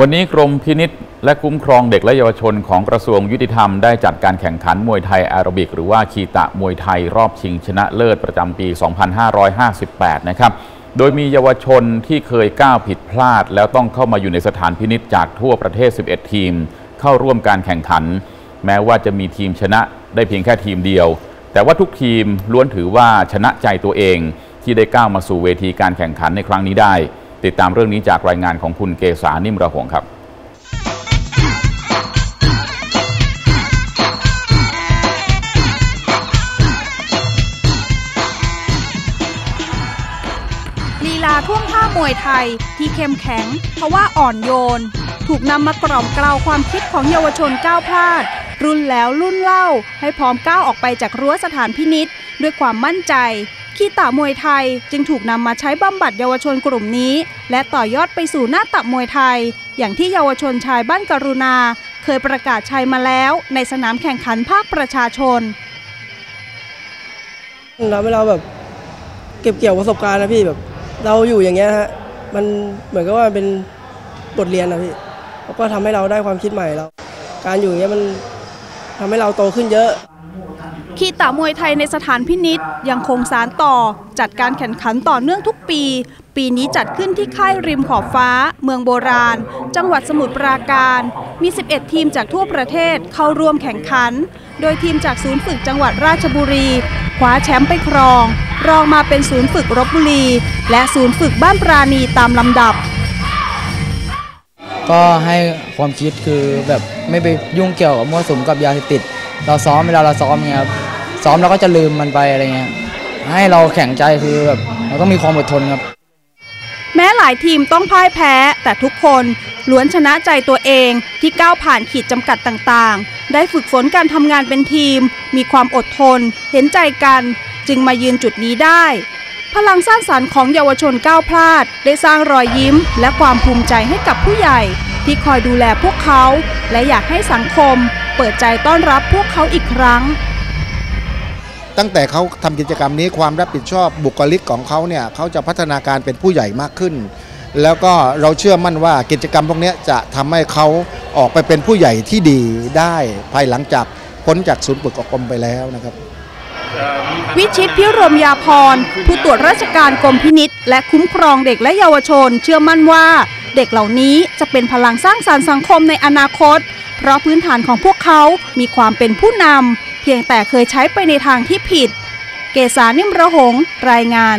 วันนี้กรมพินิษและคุ้มครองเด็กและเยาวชนของกระทรวงยุติธรรมได้จัดการแข่งขันมวยไทยแอโรบิก หรือว่าคีตะมวยไทยรอบชิงชนะเลิศประจำปี 2558 นะครับ โดยมีเยาวชนที่เคยก้าวผิดพลาด แล้วต้องเข้ามาอยู่ในสถานพินิษจากทั่วประเทศ 11 ทีม เข้าร่วมการแข่งขัน แม้ว่าจะมีทีมชนะได้เพียงแค่ทีมเดียว แต่ว่าทุกทีมล้วนถือว่าชนะใจตัวเอง ที่ได้ก้าวมาสู่เวทีการแข่งขันในครั้งนี้ได้ ติดตามเรื่องนี้จากรายงานของคุณเกษานิ่มระหงครับลีลาท่วงท่ามวยไทยที่เข้มแข็ง เพราะว่าอ่อนโยน ถูกนำมากล่อมกล่าวความคิดของเยาวชนก้าวพลาด รุ่นแล้วรุ่นเล่าให้พร้อมก้าวออกไปจากรั้วสถานพินิษด้วยความมั่นใจ คีตามวยไทยจึงถูกนำมาใช้บำบัดเยาวชนกลุ่มนี้ และต่อยอดไปสู่หน้าตับมวยไทย อย่างที่เยาวชนชายบ้านกรุณา เคยประกาศชัยมาแล้วในสนามแข่งขันภาคประชาชนทำให้เราแบบเก็บเกี่ยวประสบการณ์นะพี่แบบ เราอยู่อย่างเงี้ยฮะมันเหมือนกับว่าเป็นบทเรียนนะพี่แล้วก็ทำให้เราได้ความคิดใหม่เราการอยู่อย่างเงี้ยมันทำให้เราโตขึ้นเยอะ คีตามวยไทยในสถานพินิษยังคงสารต่อ จัดการแข่งขันต่อเนื่องทุกปี ปีนี้จัดขึ้นที่ค่ายริมขอบฟ้า เมืองโบราณ จังหวัดสมุทรปราการ มี 11 ทีมจากทั่วประเทศเข้าร่วมแข่งขัน โดยทีมจากศูนย์ฝึกจังหวัดราชบุรีคว้าแชมป์ไปครอง รองมาเป็นศูนย์ฝึกรบบุรี และศูนย์ฝึกบ้านปราณีตามลำดับ ก็ให้ความคิดคือแบบไม่ไปยุ่งเกี่ยวกับมั่วสุมกับยาเสพติด เราซ้อมเวลาเราซ้อมเงี้ยครับซ้อมเราก็จะลืมมันไปอะไรเงี้ยให้เราแข็งใจคือแบบเราต้องมีความอดทนครับ แม้หลายทีมต้องพ่ายแพ้ แต่ทุกคนล้วนชนะใจตัวเองที่ก้าวผ่านขีดจำกัดต่างๆ ได้ฝึกฝนการทำงานเป็นทีม มีความอดทน เห็นใจกัน จึงมายืนจุดนี้ได้ พลังสร้างสรรค์ของเยาวชนก้าวพลาด ได้สร้างรอยยิ้ม และความภูมิใจให้กับผู้ใหญ่ ที่คอยดูแลพวกเขา และอยากให้สังคม เปิดใจต้อนรับพวกเขาอีกครั้ง ตั้งแต่เขาทำกิจกรรมนี้ความรับผิดชอบบุคลิกของเขาเนี่ยเขาจะพัฒนาการเป็นผู้ใหญ่มากขึ้น แล้วก็เราเชื่อมั่นว่ากิจกรรมพวกนี้จะทำให้เขาออกไปเป็นผู้ใหญ่ที่ดีได้ภายหลังจากพ้นจากศูนย์ฝึกอบรมไปแล้วนะครับวิชิตพิรมยาพร ผู้ตรวจราชการกรมพินิษและคุ้มครองเด็กและเยาวชน เชื่อมั่นว่าเด็กเหล่านี้จะเป็นพลังสร้างสรรค์สังคมในอนาคต เพราะพื้นฐานของพวกเขามีความเป็นผู้นำเพียงแต่เคยใช้ไปในทางที่ผิด เกษานิมระหง รายงาน